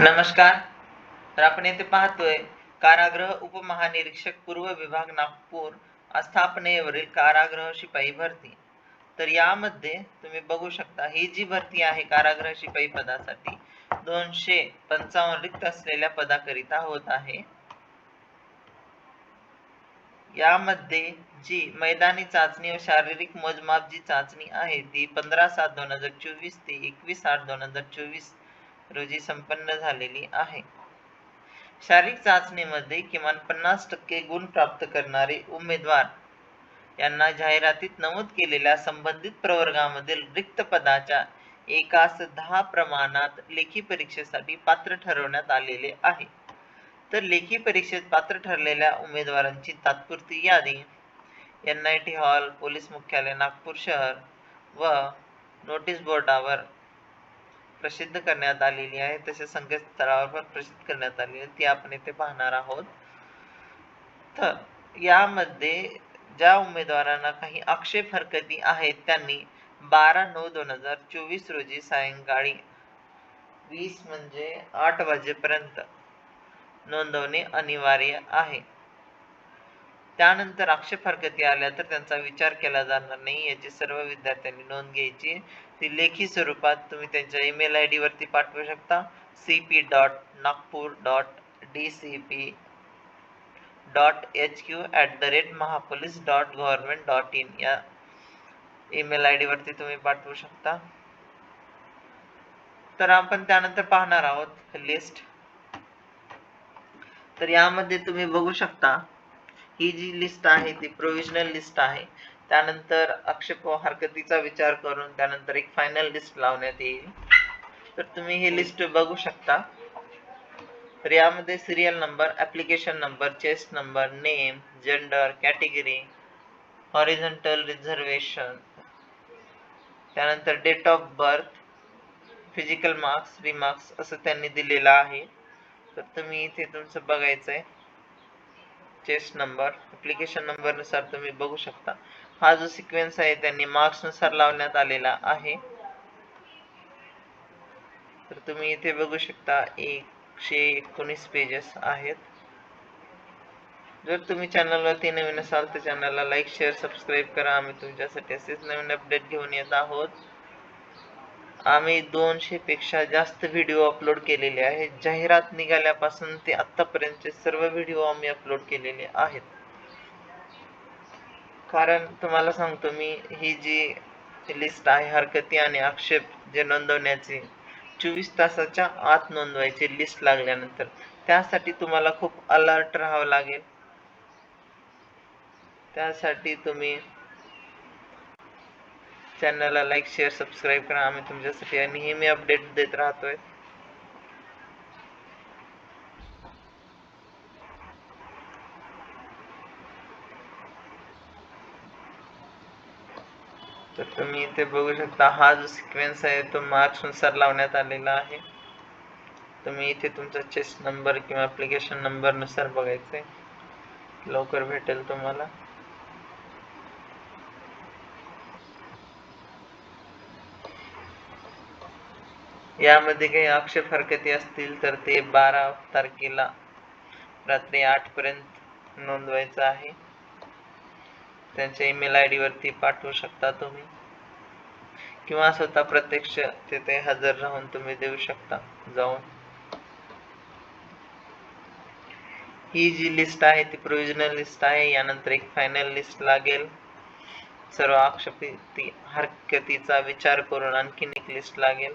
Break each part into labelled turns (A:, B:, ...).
A: नमस्कार. तर आपण येथे पाहतोय कारागृह उपमहानिरीक्षक पूर्व विभाग नागपूर आस्थापनेवरील कारागृह शिपाई भरती. तर यामध्ये तुम्ही बघू शकता ही जी भरती आहे कारागृह शिपाई पदासाठी दोनशे पंचावन्न रिक्त असलेल्या पदाकरिता होत आहे. यामध्ये जी मैदानी चाचणी व शारीरिक मोजमाप जी चाचणी आहे ती पंधरा सात दोन हजार चोवीस ते एकवीस आठ दोन हजार चोवीस रोजी संपन्न झालेली आहे. शारीरिक चाचणीमध्ये किमान पन्नास टक्के गुण प्राप्त करणारे उमेदवार यांना जाहिरातीत नमूद केलेल्या संबंधित प्रवर्गामधील रिक्त पदाच्या एकास दहा प्रमाणात लेखी परीक्षेसाठी पात्र ठरवण्यात आलेले आहे. तर लेखी परीक्षेत पात्र ठरलेल्या उमेदवारांची तात्पुरती यादी N I T hall police मुख्यालय नागपूर शहर व नोटीस बोर्डावर प्रसिद्ध करण्यात आलेली आहे. तसेच संकेतस्थळावर पण प्रसिद्ध करण्यात आलेली आहे. ती आपण इथे पाहणार आहोत. तर यामध्ये ज्या उमेदवारांना काही आक्षेप हरकती आहेत त्यांनी बारा नऊ दोन हजार चोवीस रोजी सायंकाळी वीस म्हणजे आठ वाजेपर्यंत नोंदवणे अनिवार्य आहे. त्यानंतर आक्षेप हरकती आल्या तर त्यांचा विचार केला जाणार नाही. याची सर्व विद्यार्थ्यांनी नोंद घ्यायची. ती लेखी स्वरूपात तुम्ही त्यांच्या ईमेल आय डी वरती पाठवू शकता. C P dot Nagpur dot D C P dot H Q at the rate Mahapolice dot government dot in या ईमेल आय डी वरती तुम्ही पाठवू शकता. तर आपण त्यानंतर पाहणार आहोत लिस्ट तर यामध्ये तुम्ही बघू शकता ही जी लिस्ट आहे ती प्रोव्हिजनल लिस्ट आहे. त्यानंतर आक्षेप हरकतीचा विचार करून त्यानंतर एक फायनल लिस्ट लावण्यात येईल. तर तुम्ही ही लिस्ट बघू शकता. तर यामध्ये serial number application number chest number name gender category horizontal reservation त्यानंतर date of birth physical marks remarks असं त्यांनी दिलेलं आहे. तर तुम्ही इथे तुमचं बघायचं आहे चेस्ट नंबर ॲप्लिकेशन नंबरनुसार तुम्ही बघू शकता. हा जो सिक्वेन्स आहे त्यांनी मार्क्सनुसार लावण्यात आलेला आहे. तर तुम्ही इथे बघू शकता एकशे एकोणीस पेजेस आहेत. जर तुम्ही चॅनलवरती नवीन असाल तर चॅनलला लाईक शेअर सबस्क्राईब करा. आम्ही तुमच्यासाठी असेच नवीन अपडेट घेऊन येत आहोत. आम्ही दोनशे पेक्षा जास्त व्हिडिओ अपलोड केलेले आहेत. जाहिरात निघाल्यापासून ते आतापर्यंतचे सर्व व्हिडिओ आम्ही अपलोड केलेले आहेत. कारण तुम्हाला सांगतो मी ही जी लिस्ट आहे हरकती आणि आक्षेप जे नोंदवण्याची चोवीस तासाच्या आत नोंदवायची लिस्ट लागल्यानंतर त्यासाठी तुम्हाला खूप अलर्ट राहावं लागेल. त्यासाठी तुम्ही चॅनलला लाईक शेअर सबस्क्राईब करा. आम्ही तुमच्यासाठी नेहमी अपडेट देत राहतोय. तर तुम्ही इथे बघू शकता हा जो सिक्वेन्स आहे तो मार्क्सनुसार लावण्यात आलेला आहे. तुम्ही इथे तुमचा चेस्ट नंबर किंवा ॲप्लिकेशन नंबरनुसार बघायचं आहे लवकर भेटेल तुम्हाला. यामध्ये काही अक्षर हरकती असतील तर ते बारा तारखेला रात्री आठ पर्यंत नोंदवायचं आहे. त्यांच्या ईमेल आय डी वरती पाठवू शकता तुम्ही. किंवा स्वतः प्रत्यक्ष तिथे हजर राहून तुम्ही देऊ शकता जाऊन. ही जी लिस्ट आहे ती प्रोविजनल लिस्ट आहे. यानंतर एक फायनल लिस्ट लागेल. सर्व आक्षेपी हरकतीचा विचार करून आणखीन एक लिस्ट लागेल.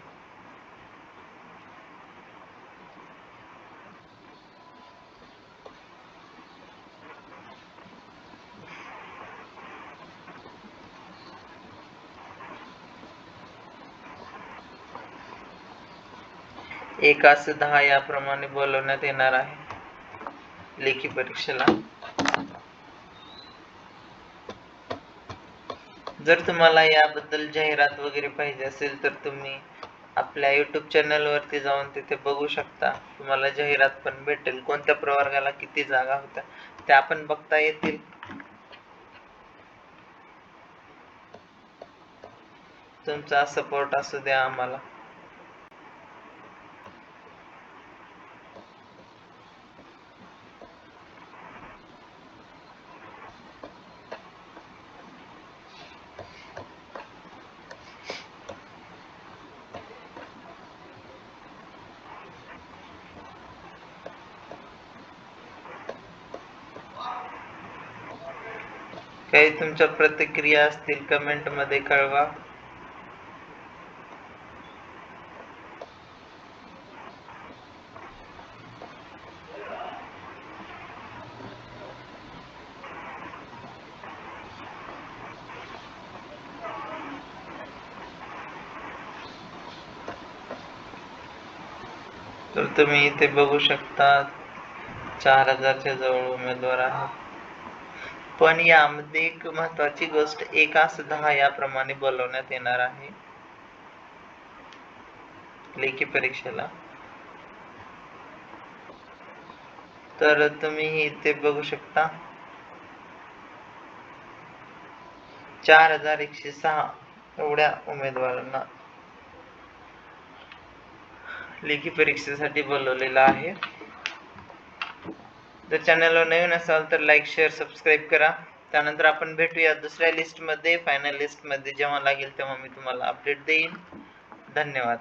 A: एकास दहा याप्रमाणे बोलवण्यात येणार आहे. लेखी परीक्षेला. जर तुम्हाला याबद्दल जाहिरात वगैरे पाहिजे असेल तर तुम्ही आपल्या युट्यूब चॅनलवरती जाऊन तिथे बघू शकता. तुम्हाला जाहिरात पण भेटेल. कोणत्या प्रवर्गाला किती जागा होत्या त्या पण बघता येतील. तुमचा सपोर्ट असू द्या आम्हाला. काही तुमच्या प्रतिक्रिया असतील कमेंटमध्ये कळवा. तर तुम्ही इथे बघू शकता चार हजारच्या जवळ उमेदवार आहेत. पण यामध्ये एक महत्वाची गोष्ट एकास दहा याप्रमाणे बोलवण्यात येणार आहे. लेखी परीक्षेला. तर तुम्ही इथे बघू शकता. चार हजार एकशे सहा एवढ्या उमेदवारांना लेखी परीक्षेसाठी बोलवलेलं आहे. तर चॅनलवर नवीन असाल तर लाईक शेअर सबस्क्राईब करा. त्यानंतर आपण भेटूया दुसऱ्या लिस्टमध्ये फायनल लिस्टमध्ये जेव्हा लागेल तेव्हा मी तुम्हाला अपडेट देईन. धन्यवाद.